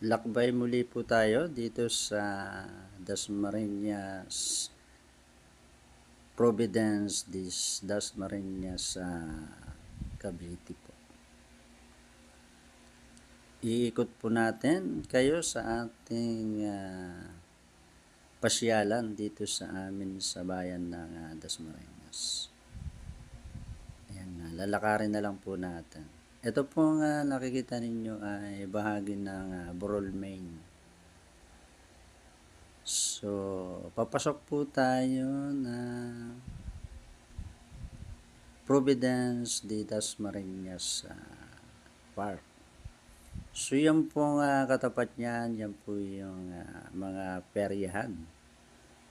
Lakbay muli po tayo dito sa Dasmariñas Providence, this Dasmariñas sa Cavite po. Iikot po natin kayo sa ating ah, pasyalan dito sa amin sa bayan ng ah, Dasmariñas. Ayan, ah, lalakarin na lang po natin. Ito po nga nakikita ninyo ay bahagi ng uh, Burol, Maine. So, papasok po tayo na Providence de Dasmariñas ah, Park. So, yan po nga katapat niyan, yan po yung ah, mga peryahan.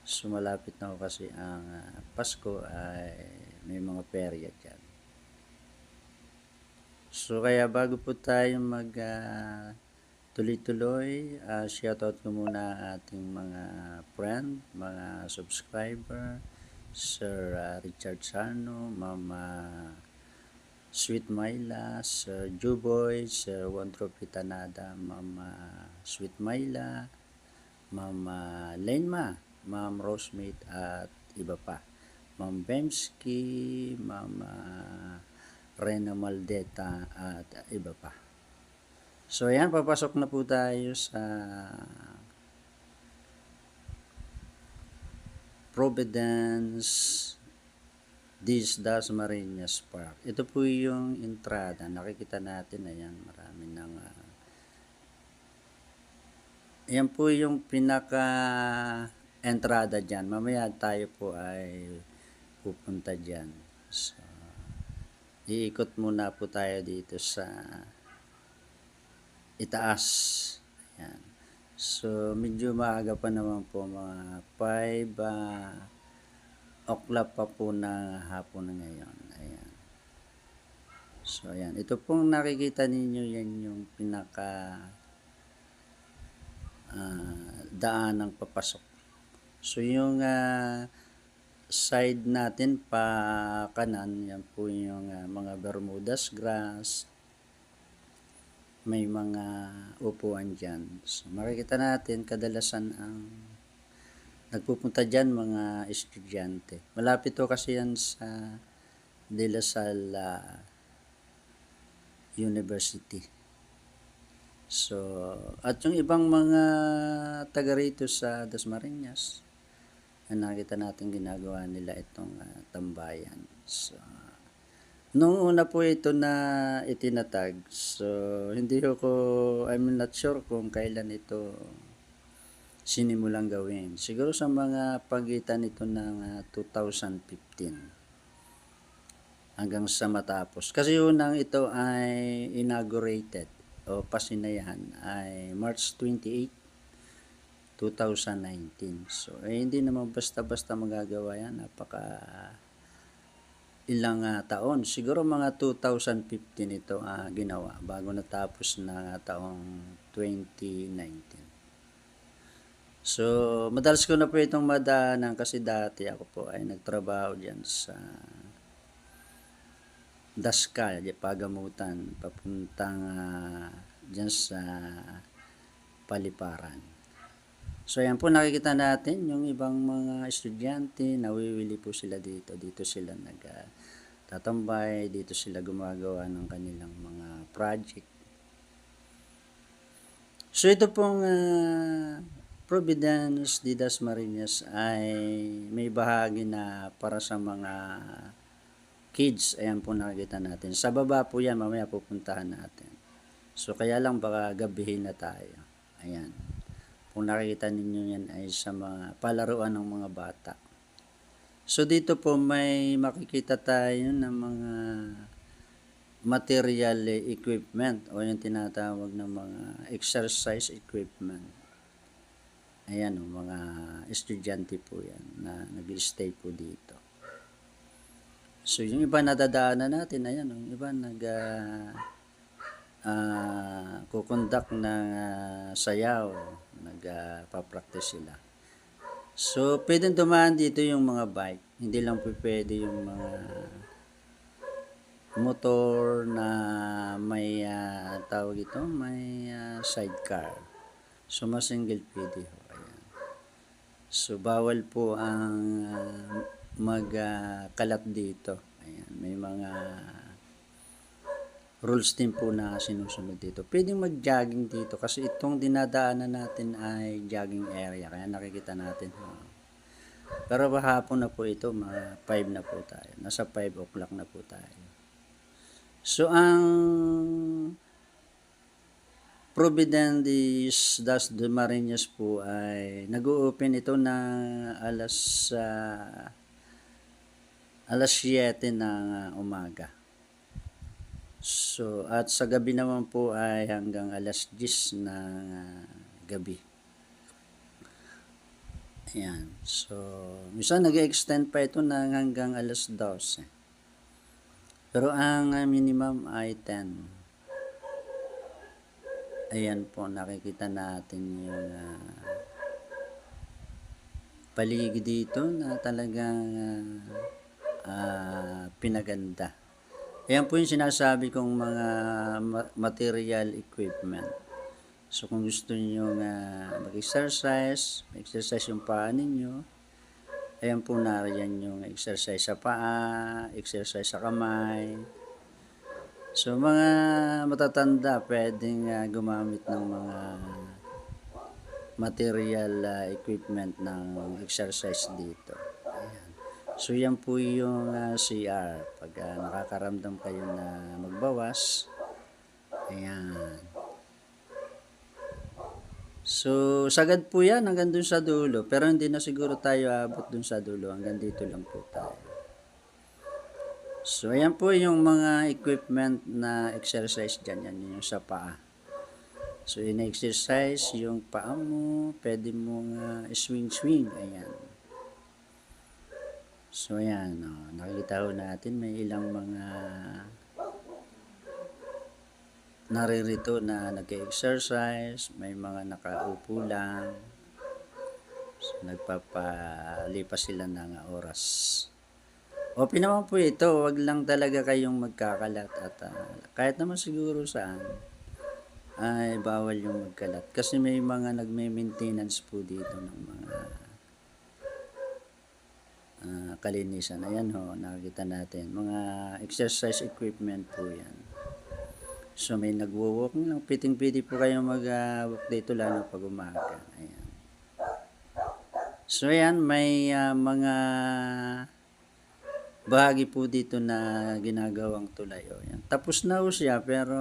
So, malapit na kasi ang ah, Pasko ay may mga perya dyan. So kaya bago po tayo mag ah, tuloy-tuloy, uh, shoutout ko muna ating mga friend, mga subscriber, Sir ah, Richard Sarno, Mama Sweet Myla, Sir Juboy, Sir Wantropy Tanada, Mama Sweet Myla, Mama Lenma, Ma'am Rosemate at iba pa. Ma'am Bemski, Mama Rena Maldeta at iba pa. So ayan, papasok na po tayo sa Providence Dis Das Marinas Park. Ito po yung entrada. Nakikita natin, ayan, marami ng ah, Ayan po yung pinaka entrada dyan. Mamaya tayo po ay pupunta dyan. So, iikot muna po tayo dito sa itaas. Ayan. So, medyo maaga pa naman po mga 5 uh, o'clock pa po na hapon na ngayon. Ayan. So, ayan. Ito pong nakikita ninyo, yan yung pinaka ah, daan ng papasok. So, yung ah, side natin pa kanan, yan po yung ah, mga Bermudas grass. May mga upuan dyan. So, makikita natin kadalasan ang nagpupunta dyan mga estudyante. Malapit to kasi yan sa De La Salle ah, University. So, at yung ibang mga taga rito sa Dasmariñas, na nakita natin ginagawa nila itong ah, tambayan. So, nung una po ito na itinatag, so hindi ko, I'm not sure kung kailan ito sinimulang gawin. Siguro sa mga pagitan nito ng ah, 2015 hanggang sa matapos. Kasi unang ito ay inaugurated o pasinayahan ay March 28, 2019. So, eh, hindi naman basta-basta magagawa yan. Napaka ilang ah, taon. Siguro mga 2015 ito ah, ginawa bago natapos na taong 2019. So, madalas ko na po itong madaanan kasi dati ako po ay nagtrabaho diyan sa Daskal, pagamutan, papuntang uh, dyan sa Paliparan. So, yan po nakikita natin yung ibang mga estudyante, nawiwili po sila dito. Dito sila nag ah, tatambay, dito sila gumagawa ng kanilang mga project. So, ito pong ah, Providence de Dasmariñas ay may bahagi na para sa mga kids. Ayan po nakikita natin. Sa baba po yan, mamaya pupuntahan natin. So, kaya lang baka gabihin na tayo. Ayan. Kung nakikita ninyo yan ay sa mga palaruan ng mga bata. So, dito po may makikita tayo ng mga material equipment o yung tinatawag ng mga exercise equipment. Ayan o, mga estudyante po yan na nag-stay po dito. So, yung iba nadadaanan natin, ayan, yung iba nag uh, uh, kukondak ng uh, sayaw, nagpa-practice sila. So, pwedeng dumaan dito yung mga bike. Hindi lang pwede yung mga motor na may uh, tawag ito, may uh, sidecar. Sumasingle pwede ho. Ayan. So, bawal po ang ah, magkalat dito. Ayan. May mga rules din po na sinusunod dito. Pwedeng mag-jogging dito kasi itong dinadaanan natin ay jogging area. Kaya nakikita natin. oh. Pero hapon na po ito, mga 5 na po tayo. Nasa 5 o'clock na po tayo. So, ang Providendis das de Marinas po ay nag-open ito na alas ah, alas 7 ng umaga. So, at sa gabi naman po ay hanggang alas 10 ng ah, gabi. Ayan. So, minsan nag-extend pa ito ng hanggang alas 12. Pero ang minimum ay 10. Ayan po, nakikita natin yung ah, paligid dito na talagang ah, ah, pinaganda. Ayan po yung sinasabi kong mga ma- material equipment. So kung gusto niyo nga mag-exercise, exercise yung paa ninyo, ayan po nariyan yung exercise sa paa, exercise sa kamay. So mga matatanda pwedeng ah, gumamit ng mga material ah, equipment ng exercise dito. So yan po yung ah, CR. Pag ah, nakakaramdam kayo na magbawas, ayan. So, sagad po yan hanggang dun sa dulo. Pero hindi na siguro tayo abot dun sa dulo. Hanggang dito lang po tayo. So, ayan po yung mga equipment na exercise dyan. Yan yung sa paa. So, in-exercise yung paa mo. Pwede mo nga swing-swing. Ayan. So, ayan. Oh, nakikita ho natin may ilang mga naririto na nag-exercise, may mga nakaupo lang. So, nagpapalipas sila ng oras. Open naman po ito, wag lang talaga kayong magkakalat at ah, kahit naman siguro saan ay bawal yung magkalat kasi may mga nagme-maintenance po dito ng mga kalinisan. Ayan ho, nakikita natin. Mga exercise equipment po yan. So may nagwo-walking lang. Piting-piti po kayo mag-walk dito lalo pag umaga. Ayan. So ayan, may ah, mga bahagi po dito na ginagawang tulay. O, yan. Tapos na po siya pero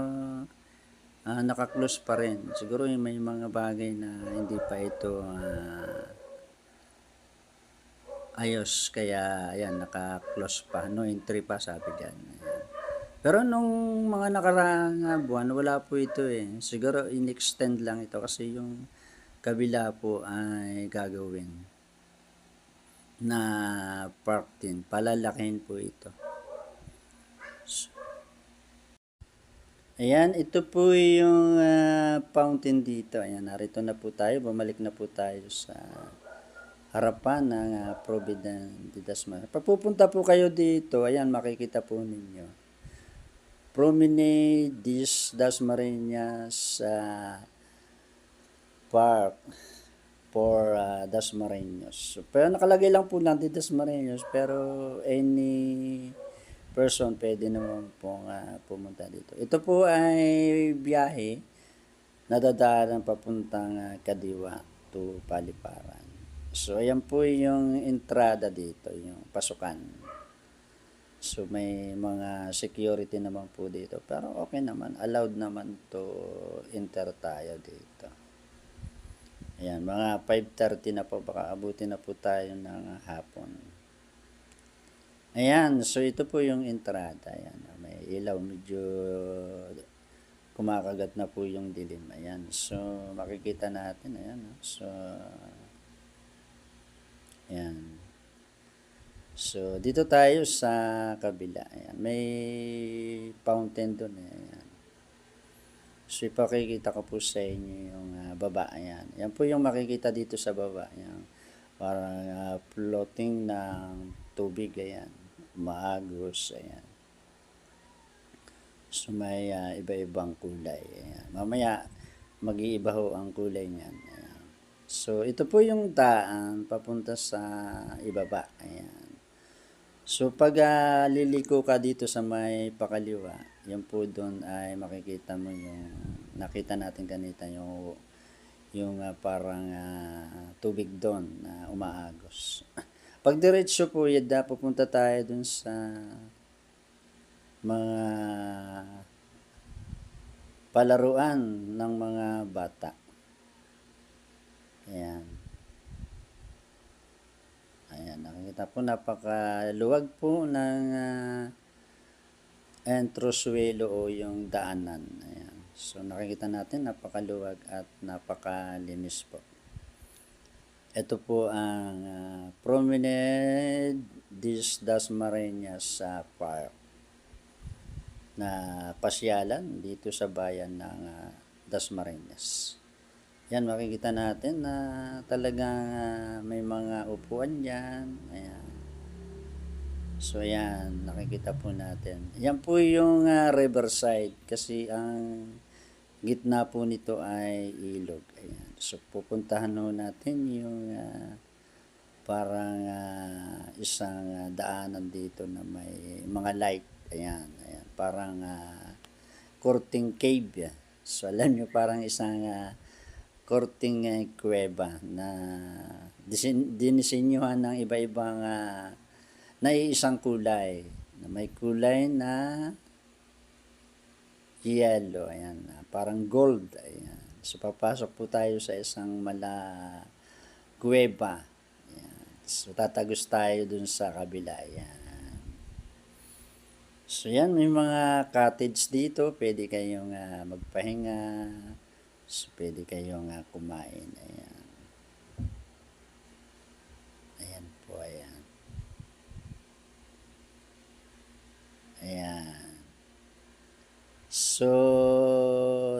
ah, naka-close pa rin. Siguro may mga bagay na hindi pa ito ah, ayos. Kaya ayan, naka-close pa. No entry pa sabi dyan. Ayan. Pero nung mga nakaraang ah, buwan, wala po ito eh. Siguro in-extend lang ito kasi yung kabila po ay gagawin na park din. Palalakihin po ito. So, ayan, ito po yung ah, fountain dito. Ayan, narito na po tayo. Bumalik na po tayo sa harapan ng uh, Provident de Dasmariñas. Pag pupunta po kayo dito, ayan, makikita po ninyo. Promenade dis Dasmariñas uh, Park for uh, Dasmariños. Pero nakalagay lang po di Dasmariños pero any person pwede naman po uh, pumunta dito. Ito po ay biyahe na dadaanan papuntang uh, Kadiwa to Paliparan. So ayan po yung entrada dito, yung pasukan. So may mga security naman po dito. Pero okay naman, allowed naman to enter tayo dito. Ayan, mga 5.30 na po, baka abutin na po tayo ng hapon. Ayan, so ito po yung entrada. Ayan, may ilaw, medyo kumakagat na po yung dilim. Ayan, so makikita natin. Ayan, so ayan. So, dito tayo sa kabila. Ayan. May fountain doon. Eh. Ayan. So, ipakikita ko po sa inyo yung ah, baba. Ayan. Yan po yung makikita dito sa baba. Ayan. Parang ah, floating ng tubig. Ayan. Maagos. Ayan. So, may ah, iba-ibang kulay. Ayan. Mamaya, mag-iiba ho ang kulay niyan. So, ito po yung daan papunta sa ibaba. Ayan. So, pag ah, liliko ka dito sa may pakaliwa, yan po doon ay makikita mo yung nakita natin kanita yung yung ah, parang ah, tubig doon na umaagos. Pag diretso po, yada, pupunta tayo doon sa mga palaruan ng mga bata. Ayan. Ayan, nakikita po napakaluwag po ng uh, entroswelo o yung daanan. Ayan. So nakikita natin napakaluwag at napakalinis po. Ito po ang uh, promenade dis Dasmariñas sa park na pasyalan dito sa bayan ng uh, Dasmariñas. Yan, makikita natin na talagang ah, may mga upuan dyan. Ayan. So, yan, nakikita po natin. Yan po yung ah, riverside kasi ang gitna po nito ay ilog. Ayan. So, pupuntahan ho natin yung ah, parang ah, isang ah, daanan dito na may mga light. Ayan, ayan. Parang uh, courting cave. So, alam nyo, parang isang ah, korting uh, kuweba na disin, ng iba-ibang uh, naiisang kulay. Na may kulay na yellow, ayan, ah, parang gold, ayan. So, papasok po tayo sa isang mala kuweba. Ayan. So, tatagos tayo dun sa kabila, ayan. So, yan, may mga cottage dito. Pwede kayong uh, magpahinga. So, pwede kayong uh, kumain. Ayan. Ayan po, ayan. Ayan. So,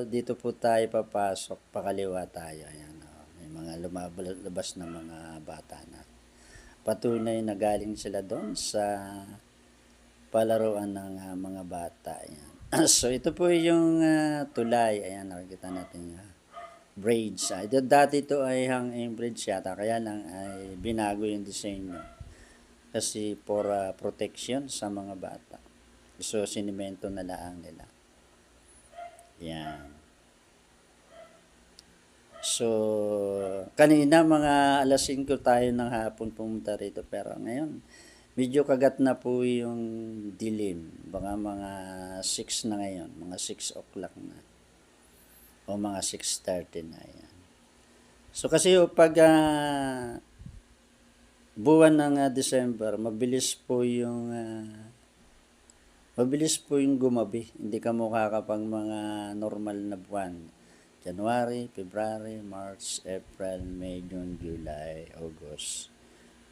dito po tayo papasok. Pakaliwa tayo. Ayan. Oh. May mga lumabas na mga bata na. Patunay na galing sila doon sa palaruan ng uh, mga bata. Ayan. so, ito po yung uh, tulay. Ayan, nakikita natin yung uh, braids. Uh, dati ito ay hanging braids yata, kaya lang ay binago yung disenyo. Kasi for uh, protection sa mga bata. So, sinimento na lang nila. Yan. So, kanina mga alas 5 tayo ng hapon pumunta rito. Pero ngayon, medyo kagat na po yung dilim. Baka mga 6 na ngayon. Mga 6 o'clock na. O mga 6.30 na yan. So, kasi pag uh, buwan ng uh, December, mabilis po yung uh, mabilis po yung gumabi. Hindi ka mukha kapag mga normal na buwan. January, February, March, April, May, June, July, August,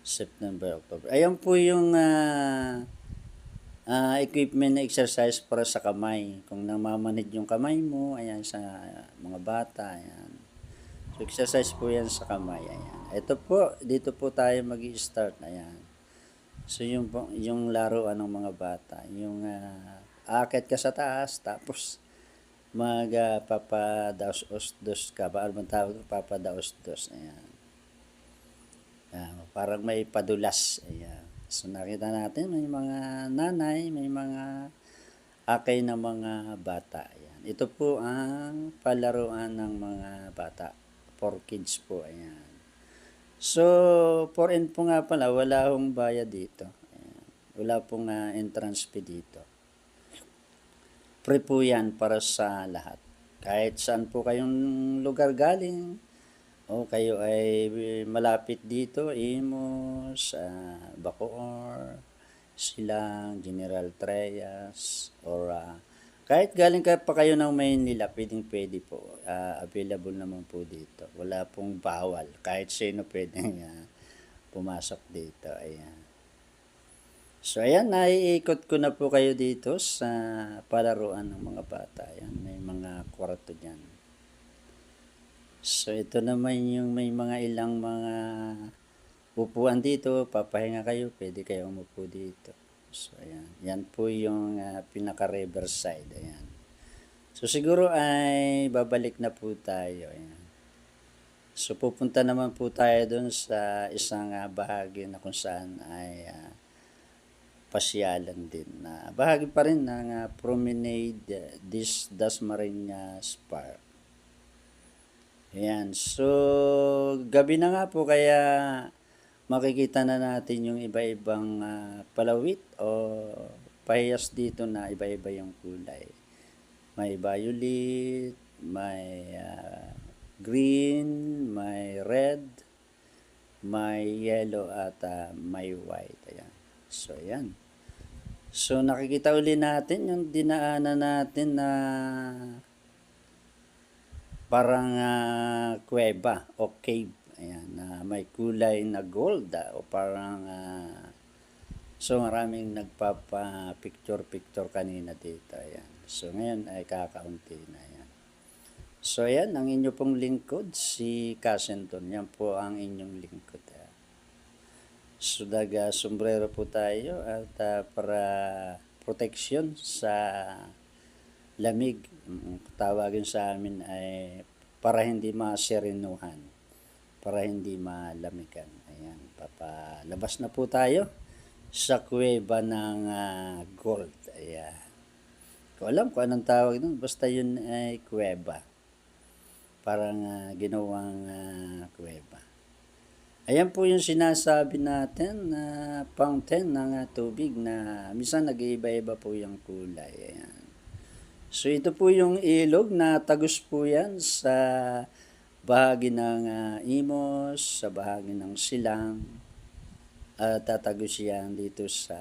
September, October. Ayan po yung uh, uh, equipment na exercise para sa kamay. Kung namamanid yung kamay mo, ayan sa mga bata, ayan. So, exercise po yan sa kamay, ayan. Ito po, dito po tayo mag start ayan. So yung yung laruan ng mga bata, yung uh, akit ka sa taas tapos mag uh, ka, ba ano tawag papadaos-dos. Ayan. Uh, parang may padulas. Ayan. So nakita natin may mga nanay, may mga akay na mga bata. Ayan. Ito po ang palaruan ng mga bata. For kids po. Ayan. So, for info nga pala, wala hong bayad dito. Ayan. Wala pong uh, entrance fee dito. Free po yan para sa lahat. Kahit saan po kayong lugar galing, o kayo ay malapit dito, Imus, uh, Bacoor, Silang, General Trias, or uh, kahit galing ka pa kayo ng Maynila, pwedeng pwede po. Uh, available naman po dito. Wala pong bawal. Kahit sino pwedeng uh, pumasok dito. Ayan. So, ayan, naiikot ko na po kayo dito sa palaruan ng mga bata. Ayan, may mga kwarto dyan. So, ito naman yung may mga ilang mga upuan dito. Papahinga kayo, pwede kayo umupo dito. So, ayan. Yan po yung uh, pinaka-riverside. Ayan. So siguro ay babalik na po tayo. Ayan. So pupunta naman po tayo doon sa isang ah, bahagi na kung saan ay ah, pasyalan din. na bahagi pa rin ng ah, promenade uh, this Dasmariñas Park. Ayan. So, gabi na nga po kaya makikita na natin yung iba-ibang ah, palawit o pahiyas dito na iba-iba yung kulay. May violet, may ah, green, may red, may yellow at ah, may white. Ayan. So, ayan. So, nakikita uli natin yung dinaanan natin na parang ah, kuweba o cave. Ayan, na may kulay na gold ah, o parang ah, so maraming nagpapa-picture-picture kanina dito. Ayan. So ngayon ay kakaunti na yan. So ayan, ang inyo pong lingkod, si Casenton. Yan po ang inyong lingkod. ah. So daga sombrero po tayo at ah, para protection sa lamig. Ang tawagin sa amin ay para hindi masirinuhan, para hindi malamigan. Ayan, papalabas na po tayo sa kuweba ng ah, gold. Ayan. Ko alam kung anong tawag nun, basta yun ay kuweba. Parang ah, ginawang ah, kuweba. Ayan po yung sinasabi natin na fountain ng ah, tubig na minsan nag-iiba-iba po yung kulay. Ayan. So ito po yung ilog na tagus po yan sa bahagi ng ah, Imos, sa bahagi ng Silang, at tatagos yan dito sa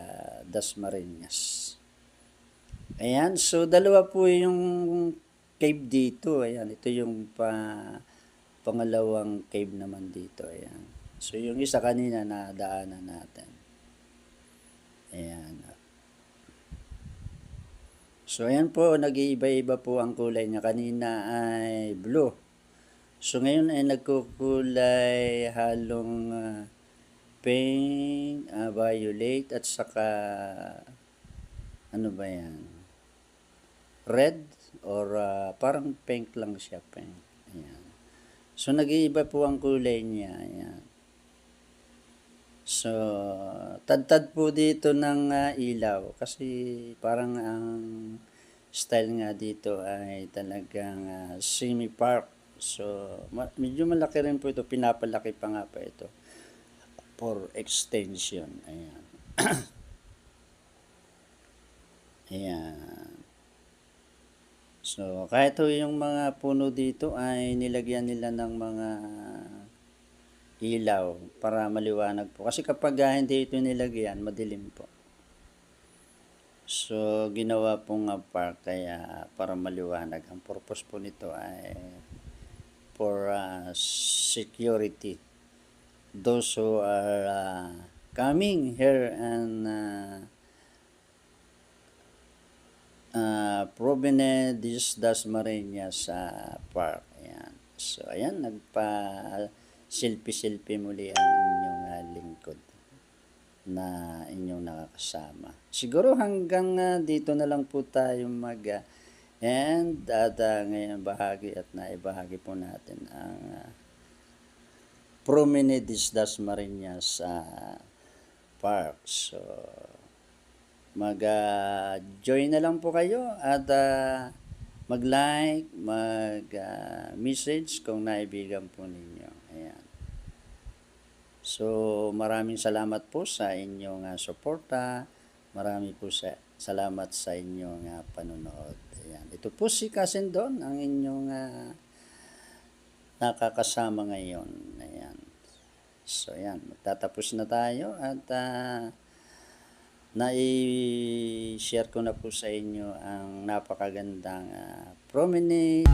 Dasmariñas. Ayan, so dalawa po yung cave dito. Ayan, ito yung pa, pangalawang cave naman dito. Ayan. So yung isa kanina na daanan natin. Ayan. So ayan po, nag-iiba-iba po ang kulay niya. Kanina ay blue. So ngayon ay nagkukulay halong ah, pink, ah, violet at saka ano ba yan? Red or ah, parang pink lang siya, pink. Ayan. So nag-iiba po ang kulay niya. Ayan. So, tad-tad po dito ng ah, ilaw kasi parang ang style nga dito ay talagang ah, semi-park. So, ma- medyo malaki rin po ito. Pinapalaki pa nga pa ito for extension. Ayan. Ayan. So, kahit yung mga puno dito ay nilagyan nila ng mga ilaw para maliwanag po. Kasi kapag ah, hindi ito nilagyan, madilim po. So, ginawa pong ah, park kaya para maliwanag. Ang purpose po nito ay for ah, security. Those who are ah, coming here and uh, uh, Provened this Dasmariñas sa park. Ayan. So, ayan, nagpa silpi-silpi muli ang inyong ah, lingkod na inyong nakakasama. Siguro hanggang ah, dito na lang po tayo mag ah, and at ah, ngayon bahagi at naibahagi po natin ang uh, Promenade this Dasmariñas sa park. So, mag-join na lang po kayo at ah, mag-like, mag-message kung naibigan po ninyo. So, maraming salamat po sa inyong ah, suporta. Marami po sa salamat sa inyong ah, panonood. Ayan. Ito po si Kasendon, ang inyong ah, nakakasama ngayon. Ayan. So, ayan. Magtatapos na tayo at ah, nai-share ko na po sa inyo ang napakagandang ah, promenade